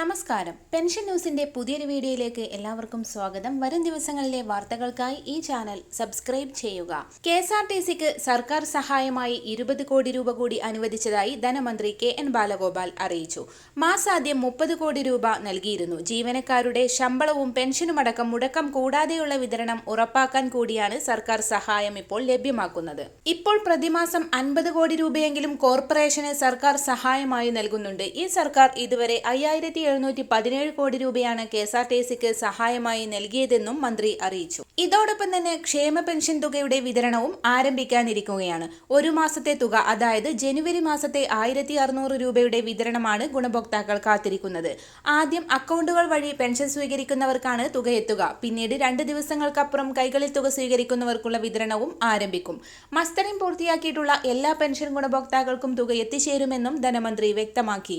നമസ്കാരം. പെൻഷൻ ന്യൂസിന്റെ പുതിയൊരു വീഡിയോയിലേക്ക് എല്ലാവർക്കും സ്വാഗതം. വരും ദിവസങ്ങളിലെ വാർത്തകൾക്കായി ഈ ചാനൽ സബ്സ്ക്രൈബ് ചെയ്യുക. കെ എസ് ആർ ടി സിക്ക് സർക്കാർ സഹായമായി ഇരുപത് കോടി രൂപ കൂടി അനുവദിച്ചതായി ധനമന്ത്രി കെ എൻ ബാലഗോപാൽ അറിയിച്ചു. മാസാദ്യം മുപ്പത് കോടി രൂപ നൽകിയിരുന്നു. ജീവനക്കാരുടെ ശമ്പളവും പെൻഷനുമടക്കം മുടക്കം കൂടാതെയുള്ള വിതരണം ഉറപ്പാക്കാൻ കൂടിയാണ് സർക്കാർ സഹായം ഇപ്പോൾ ലഭ്യമാക്കുന്നത്. ഇപ്പോൾ പ്രതിമാസം അൻപത് കോടി രൂപയെങ്കിലും കോർപ്പറേഷന് സർക്കാർ സഹായമായി നൽകുന്നുണ്ട്. ഈ സർക്കാർ ഇതുവരെ അയ്യായിരത്തി എഴുന്നൂറ്റി പതിനേഴ് കോടി രൂപയാണ് കെ എസ് ആർ ടി സിക്ക് സഹായമായി നൽകിയതെന്നും മന്ത്രി അറിയിച്ചു. ഇതോടൊപ്പം തന്നെ ക്ഷേമ പെൻഷൻ തുകയുടെ വിതരണവും ആരംഭിക്കാനിരിക്കുകയാണ്. ഒരു മാസത്തെ തുക അതായത് ജനുവരി മാസത്തെ ആയിരത്തി അറുന്നൂറ് രൂപയുടെ വിതരണമാണ് ഗുണഭോക്താക്കൾ കാത്തിരിക്കുന്നത്. ആദ്യം അക്കൗണ്ടുകൾ വഴി പെൻഷൻ സ്വീകരിക്കുന്നവർക്കാണ് തുക എത്തുക. പിന്നീട് രണ്ട് ദിവസങ്ങൾക്കപ്പുറം കൈകളിൽ തുക സ്വീകരിക്കുന്നവർക്കുള്ള വിതരണവും ആരംഭിക്കും. മസ്റ്ററിംഗ് പൂർത്തിയാക്കിയിട്ടുള്ള എല്ലാ പെൻഷൻ ഗുണഭോക്താക്കൾക്കും തുക എത്തിച്ചേരുമെന്നും ധനമന്ത്രി വ്യക്തമാക്കി.